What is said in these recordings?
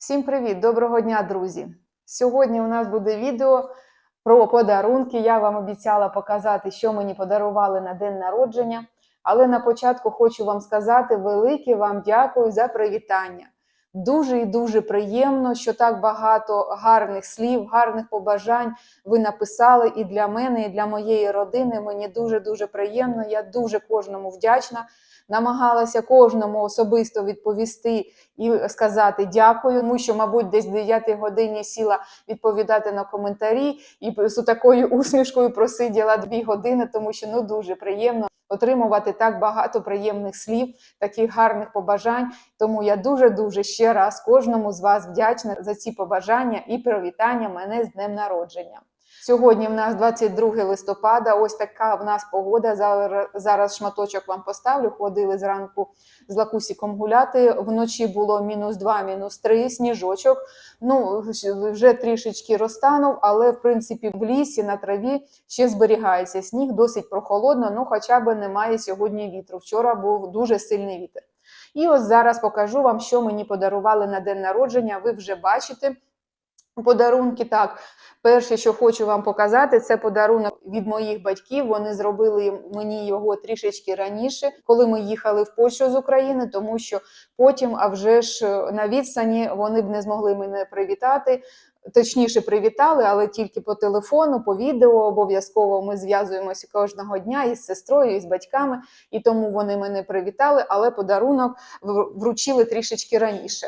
Всім привіт! Доброго дня, друзі! Сьогодні у нас буде відео про подарунки. Я вам обіцяла показати, що мені подарували на день народження. Але на початку хочу вам сказати велике вам дякую за привітання. Дуже і дуже приємно, що так багато гарних слів, гарних побажань ви написали і для мене, і для моєї родини. Мені дуже дуже приємно. Я дуже кожному вдячна. Намагалася кожному особисто відповісти і сказати дякую, тому що, мабуть, десь в 9 годині сіла відповідати на коментарі і з такою усмішкою просиділа дві години, тому що ну дуже приємно отримувати так багато приємних слів, таких гарних побажань. Тому я дуже дуже ще раз кожному з вас вдячна за ці побажання і привітання мене з днем народження. Сьогодні в нас 22 листопада. Ось така в нас погода. Зараз, зараз шматочок вам поставлю. Ходили зранку з лакусіком гуляти. Вночі було мінус 2, мінус 3, сніжочок. Ну вже трішечки розтанув, але в принципі в лісі на траві ще зберігається сніг, досить прохолодно. Ну, хоча б немає сьогодні вітру. Вчора був дуже сильний вітер. І ось зараз покажу вам, що мені подарували на день народження. Ви вже бачите. Подарунки так. Перше, що хочу вам показати, це подарунок від моїх батьків. Вони зробили мені його трішечки раніше, коли ми їхали в Польщу з України, тому що потім, а вже ж на відстані, вони б не змогли мене привітати. Точніше, привітали, але тільки по телефону, по відео обов'язково ми зв'язуємося кожного дня із сестрою, і з батьками, і тому вони мене привітали, але подарунок вручили трішечки раніше.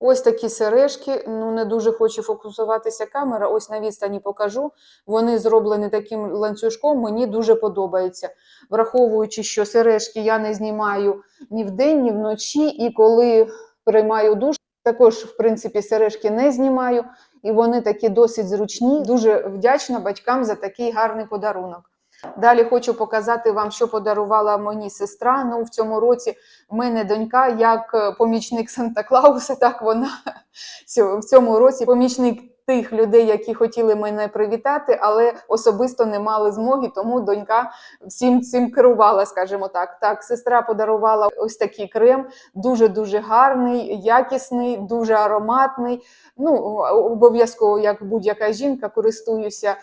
Ось такі сережки. Ну не дуже хочу фокусуватися камера. Ось на відстані покажу. Вони зроблені таким ланцюжком. Мені дуже подобається. Враховуючи, що сережки я не знімаю ні вдень, ні вночі, і коли приймаю душ, також в принципі сережки не знімаю. І вони такі досить зручні. Дуже вдячна батькам за такий гарний подарунок. Далі хочу показати вам, що подарувала мені сестра. Ну, в цьому році в мене донька як помічник Санта Клауса, так вона в цьому році помічник тих людей, які хотіли мене привітати, але особисто не мали змоги, тому донька всім цим керувала, скажімо так. Так, сестра подарувала ось такий крем, дуже-дуже гарний, якісний, дуже ароматний. Ну, обов'язково, як будь-яка жінка, користуюся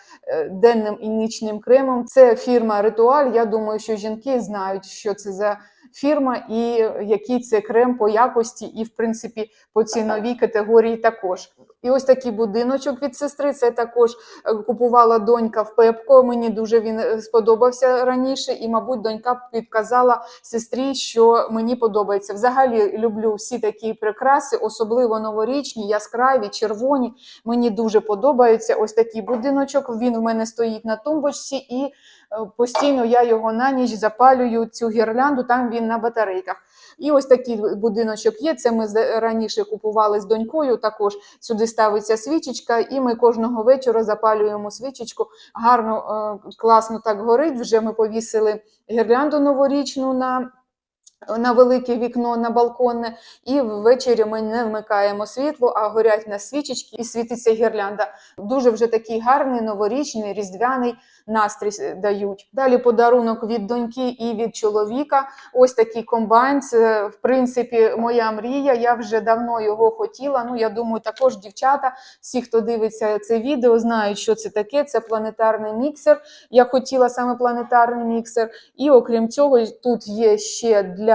денним і нічним кремом. Це фірма Ритуаль. Я думаю, що жінки знають, що це за фірма і який це крем по якості, і, в принципі, по ціновій категорії також. І ось такий будиночок від сестри. Це також купувала донька в Пепко. Мені дуже він сподобався раніше, і, мабуть, донька підказала сестрі, що мені подобається. Взагалі люблю всі такі прикраси, особливо новорічні, яскраві, червоні. Мені дуже подобається ось такий будиночок. Він у мене стоїть на тумбочці і. Постійно я його на ніч запалюю цю гірлянду, там він на батарейках. І ось такий будиночок є. Це ми раніше купували з донькою. Також сюди ставиться свічечка, і ми кожного вечора запалюємо свічечку. Гарно, класно так горить. Вже ми повісили гірлянду новорічну на. На велике вікно на балконне, і ввечері ми не вмикаємо світло, а горять на свічечки і світиться гірлянда. Дуже вже такий гарний новорічний різдвяний настрій дають. Далі подарунок від доньки і від чоловіка. Ось такий комбайн. Це в принципі моя мрія. Я вже давно його хотіла. Ну я думаю, також дівчата, всі, хто дивиться це відео, знають, що це таке. Це планетарний міксер. Я хотіла саме планетарний міксер, і окрім цього, тут є ще для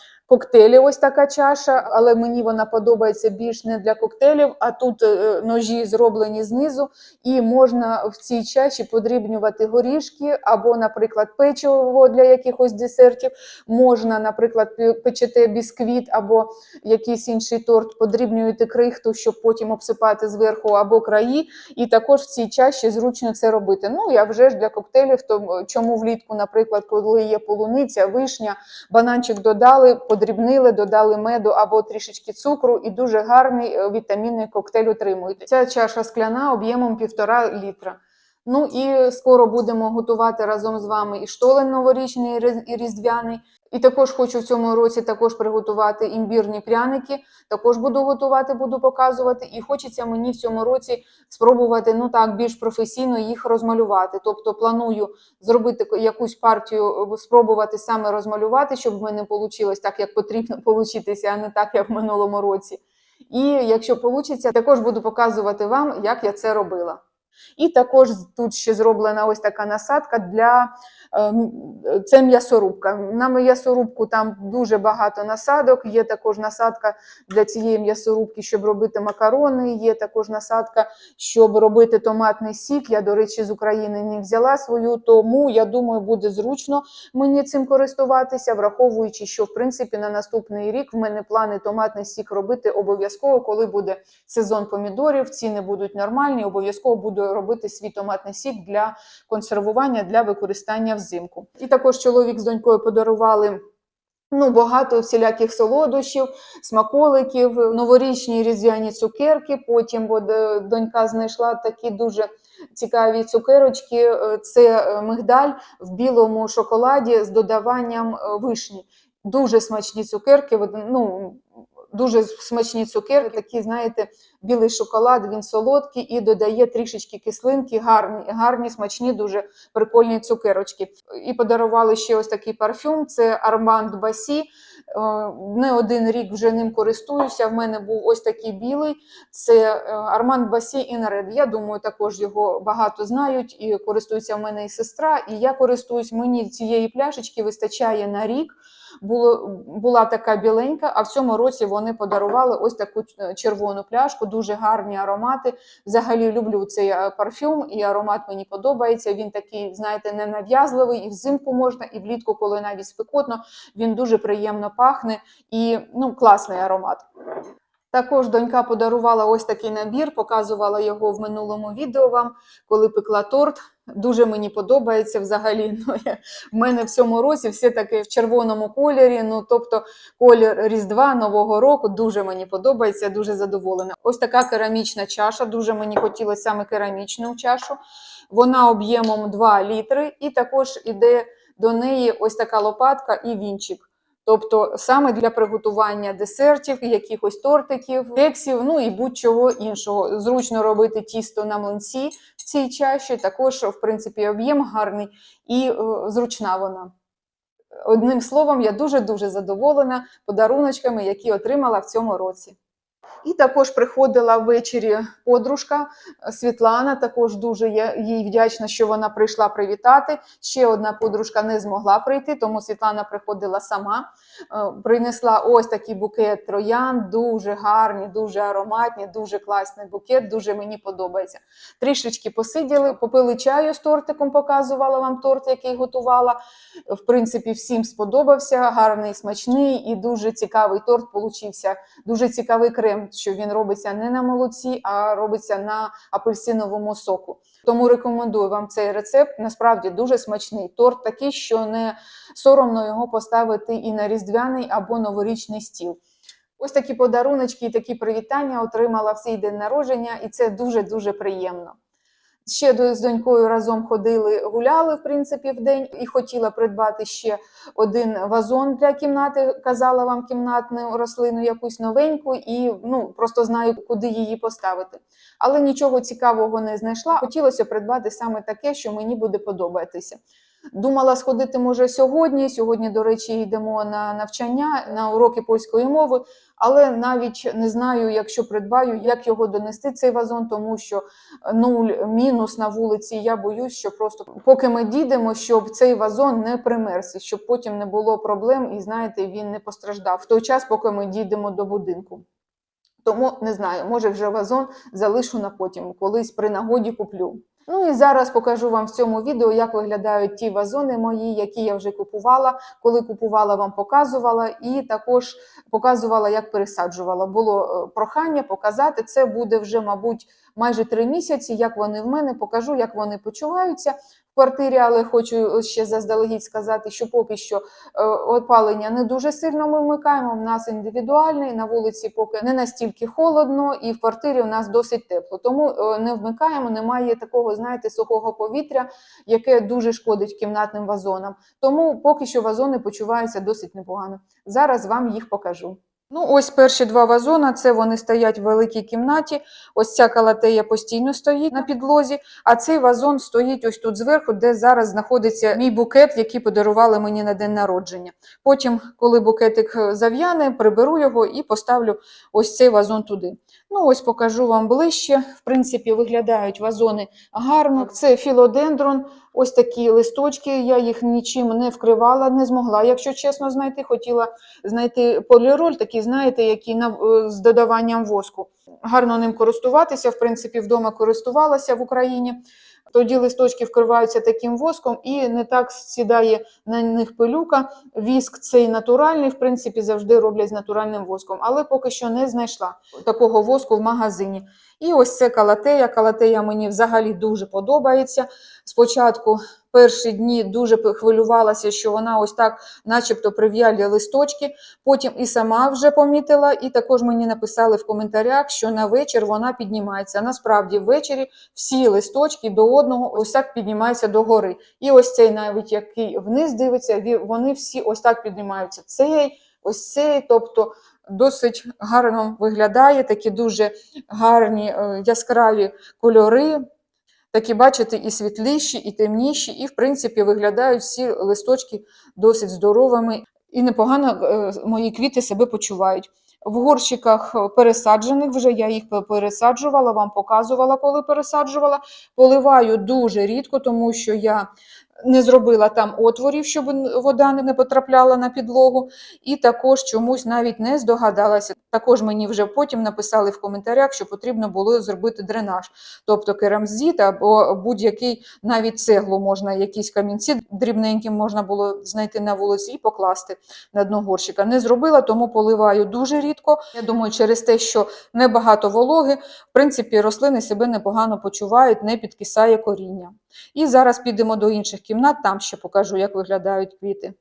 коктейлів ось така чаша, але мені вона подобається більш не для коктейлів, а тут ножі зроблені знизу, і можна в цій чаші подрібнювати горішки або, наприклад, печиво для якихось десертів. Можна, наприклад, печете бісквіт або якийсь інший торт, подрібнюєте крихту, щоб потім обсипати зверху або краї. І також в цій чаші зручно це робити. Ну, я вже ж для коктейлів, то чому влітку, наприклад, коли є полуниця, вишня, бананчик додали подрібнили, додали меду або трішечки цукру, і дуже гарний вітамінний коктейль отримують. Ця чаша скляна об'ємом 1,5 літра. Ну і скоро будемо готувати разом з вами і штолен новорічний, і різдвяний. І також хочу в цьому році також приготувати імбірні пряники. Також буду готувати, буду показувати. І хочеться мені в цьому році спробувати ну так більш професійно їх розмалювати. Тобто планую зробити якусь партію, спробувати саме розмалювати, щоб в мене вийшло так, як потрібно получитися, а не так, як в минулому році. І якщо вийде, також буду показувати вам, як я це робила. І також тут ще зроблена ось така насадка для це м'ясорубка. На м'ясорубку там дуже багато насадок. Є також насадка для цієї м'ясорубки, щоб робити макарони. Є також насадка, щоб робити томатний сік. Я, до речі, з України не взяла свою, тому я думаю, буде зручно мені цим користуватися, враховуючи, що в принципі на наступний рік в мене плани томатний сік робити обов'язково, коли буде сезон помідорів, ціни будуть нормальні. Обов'язково буду робити свій томатний сік для консервування для використання взимку. І також чоловік з донькою подарували. Ну, багато всіляких солодощів, смаколиків, новорічні різдвяні цукерки. Потім бо донька знайшла такі дуже цікаві цукерочки. Е, Це е, мигдаль в білому шоколаді з додаванням е, вишні. Дуже смачні цукерки. Ну, дуже смачні цукерки. Такі, знаєте, білий шоколад, він солодкий і додає трішечки кислинки, гарні, гарні, смачні, дуже прикольні цукерочки. І подарували ще ось такий парфюм. Це Armand Басі. Не один рік вже ним користуюся. В мене був ось такий білий. Це е, Armand Басі Red. Я думаю, також його багато знають і користується в мене і сестра. І я користуюсь. Мені цієї пляшечки вистачає на рік. Було, була така біленька, а в цьому році вони подарували ось таку е, червону пляшку, дуже гарні аромати. Взагалі люблю цей е, парфюм, і аромат мені подобається. Він такий, знаєте, ненав'язливий, і взимку можна, і влітку, коли навіть спекотно, він дуже приємно пахне і ну, класний аромат. Також донька подарувала ось такий набір, показувала його в минулому відео вам, коли пекла торт. Дуже мені подобається взагалі. Ну, я, в мене в цьому році все таки в червоному кольорі. Ну, тобто колір Різдва Нового року дуже мені подобається, дуже задоволена. Ось така керамічна чаша. Дуже мені хотілося саме керамічну чашу. Вона об'ємом 2 літри, і також іде до неї ось така лопатка і вінчик. Тобто саме для приготування десертів, якихось тортиків, кексів, ну і будь-чого іншого. Зручно робити тісто на млинці в цій чаші. Також, в принципі, об'єм гарний і е, зручна вона. Одним словом, я дуже-дуже задоволена подаруночками, які отримала в цьому році. І також приходила ввечері подружка е, Світлана. Також дуже я їй вдячна, що вона прийшла привітати. Ще одна подружка не змогла прийти, тому Світлана приходила сама. Е, Принесла ось такий букет троян, дуже гарні, дуже ароматні, дуже класний букет. Дуже мені подобається. Трішечки посиділи, попили чаю з тортиком, показувала вам торт, який готувала. В принципі, всім сподобався. Гарний, смачний і дуже цікавий торт получився. Дуже цікавий крем, що він робиться не на молоці, а робиться на апельсиновому соку. Тому рекомендую вам цей рецепт. Насправді дуже смачний. Торт такий, що не соромно його поставити і на різдвяний або новорічний стіл. Ось такі подаруночки і такі привітання отримала в цей день народження, і це дуже-дуже приємно. Ще з донькою разом ходили, гуляли, в принципі, в день, і хотіла придбати ще один вазон для кімнати. Казала вам кімнатну рослину якусь новеньку, і ну просто знаю, куди її поставити. Але нічого цікавого не знайшла. Хотілося придбати саме таке, що мені буде подобатися. Думала сходити може сьогодні. Сьогодні, до речі, йдемо на навчання на уроки польської мови, але навіть не знаю, якщо придбаю, як його донести цей вазон, тому що нуль мінус на вулиці. Я боюсь, що просто поки ми дійдемо, щоб цей вазон не примерз, і щоб потім не було проблем, і знаєте, він не постраждав в той час, поки ми дійдемо до будинку. Тому не знаю, може вже вазон залишу на потім, колись при нагоді куплю. Ну і зараз покажу вам в цьому відео, як виглядають ті вазони мої, які я вже купувала. Коли купувала, вам показувала, і також показувала, як пересаджувала. Було е, прохання показати. Це буде вже, мабуть, майже три місяці. Як вони в мене покажу, як вони почуваються в квартирі, але хочу ще заздалегідь сказати, що поки що е, опалення не дуже сильно ми вмикаємо. В нас індивідуальний, на вулиці поки не настільки холодно, і в квартирі у нас досить тепло. Тому е, не вмикаємо, немає такого, знаєте, сухого повітря, яке дуже шкодить кімнатним вазонам. Тому поки що вазони почуваються досить непогано. Зараз вам їх покажу. Ну, ось перші два вазона, це вони стоять в великій кімнаті. Ось ця калатея постійно стоїть на підлозі, а цей вазон стоїть ось тут зверху, де зараз знаходиться мій букет, який подарували мені на день народження. Потім, коли букетик е, зав'яне, приберу його і поставлю ось цей вазон туди. Ну, ось покажу вам ближче. В принципі, виглядають вазони гарно. Це філодендрон. Ось такі листочки. Я їх нічим не вкривала, не змогла, якщо чесно знайти. Хотіла знайти поліроль, такий, знаєте, який на, е, з додаванням воску. Гарно ним користуватися. В принципі, вдома користувалася в Україні. Тоді листочки вкриваються таким воском і не так сідає на них пилюка. Віск цей натуральний, в принципі, завжди роблять з натуральним воском, але поки що не знайшла такого воску в магазині. І ось це калатея. Калатея мені взагалі дуже подобається. Спочатку перші дні дуже хвилювалася, що вона ось так, начебто, прив'ялі листочки. Потім і сама вже помітила, і також мені написали в коментарях, що на вечір вона піднімається. Насправді, ввечері всі листочки до одного ось так піднімаються догори. І ось цей, навіть який вниз дивиться, вони всі ось так піднімаються. Цей, ось цей, тобто. Досить гарно виглядає, такі дуже гарні е, яскраві кольори. Такі, бачите, і світліші, і темніші, і, в принципі, виглядають всі листочки досить здоровими і непогано е, мої квіти себе почувають. В горщиках е, пересаджених вже я їх пересаджувала, вам показувала, коли пересаджувала. Поливаю дуже рідко, тому що я не зробила там отворів, щоб вода не потрапляла на підлогу. І також чомусь навіть не здогадалася. Також мені вже потім написали в коментарях, що потрібно було зробити дренаж, тобто керамзит або будь-який навіть цеглу можна, якісь камінці дрібненькі можна було знайти на вулиці і покласти на дно горщика. Не зробила, тому поливаю дуже рідко. Я думаю, через те, що небагато вологи, в принципі, рослини себе непогано почувають, не підкисає коріння. І зараз підемо до інших кімнат, там ще покажу, як виглядають квіти.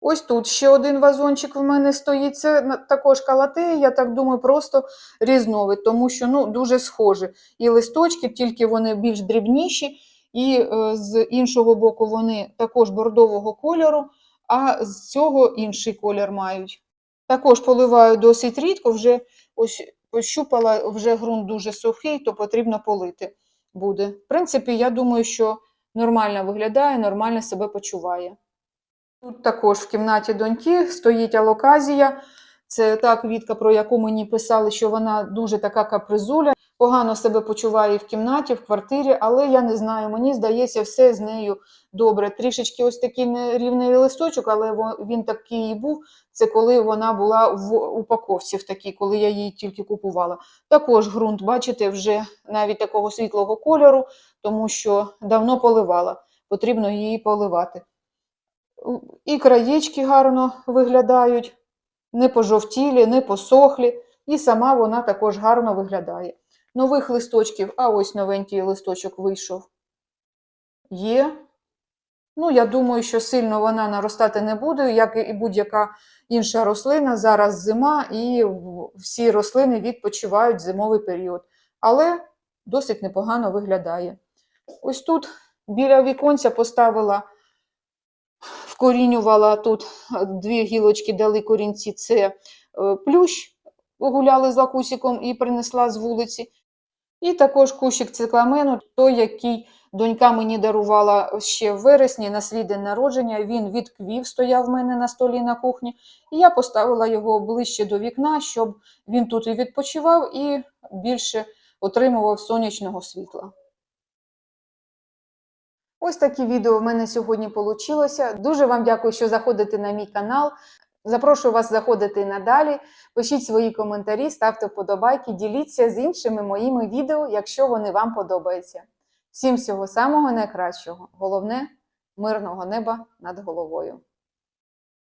Ось тут ще один вазончик в мене стоїть. Це також калатея, я так думаю, просто різновид, тому що ну, дуже схожі. І листочки, тільки вони більш дрібніші, і е, з іншого боку вони також бордового кольору, а з цього інший колір мають. Також поливаю досить рідко, вже ось пощупала, вже ґрунт дуже сухий, то потрібно полити буде. В принципі, я думаю, що нормально виглядає, нормально себе почуває. Тут також в кімнаті доньки стоїть алоказія. Це та квітка, про яку мені писали, що вона дуже така капризуля, погано себе почуває в кімнаті, в квартирі, але я не знаю, мені здається, все з нею добре. Трішечки ось такий нерівний листочок, але він такий і був. Це коли вона була в упаковці в такій, коли я її тільки купувала. Також ґрунт, бачите, вже навіть такого світлого кольору, тому що давно поливала. Потрібно її поливати. І краєчки гарно виглядають, не пожовтілі, не посохлі, і сама вона також гарно виглядає. Нових листочків, а ось новенький листочок вийшов. Є. Ну, я думаю, що сильно вона наростати не буде, як і будь-яка інша рослина. Зараз зима, і всі рослини відпочивають зимовий період. Але досить непогано виглядає. Ось тут біля віконця поставила вкорінювала тут е, дві гілочки, дали корінці. Це е, плющ, гуляли з лакусиком і принесла з вулиці. І також кущик цикламену, той, який донька мені дарувала ще в вересні на свій день народження. Він відквів, стояв в мене на столі на кухні. І я поставила його ближче до вікна, щоб він тут і відпочивав, і більше отримував сонячного світла. Ось такі відео в мене сьогодні вийшло. Дуже вам дякую, що заходите на мій канал. Запрошую вас заходити надалі. Пишіть свої коментарі, ставте вподобайки, діліться з іншими моїми відео, якщо вони вам подобаються. Всім всього самого найкращого. Головне мирного неба над головою.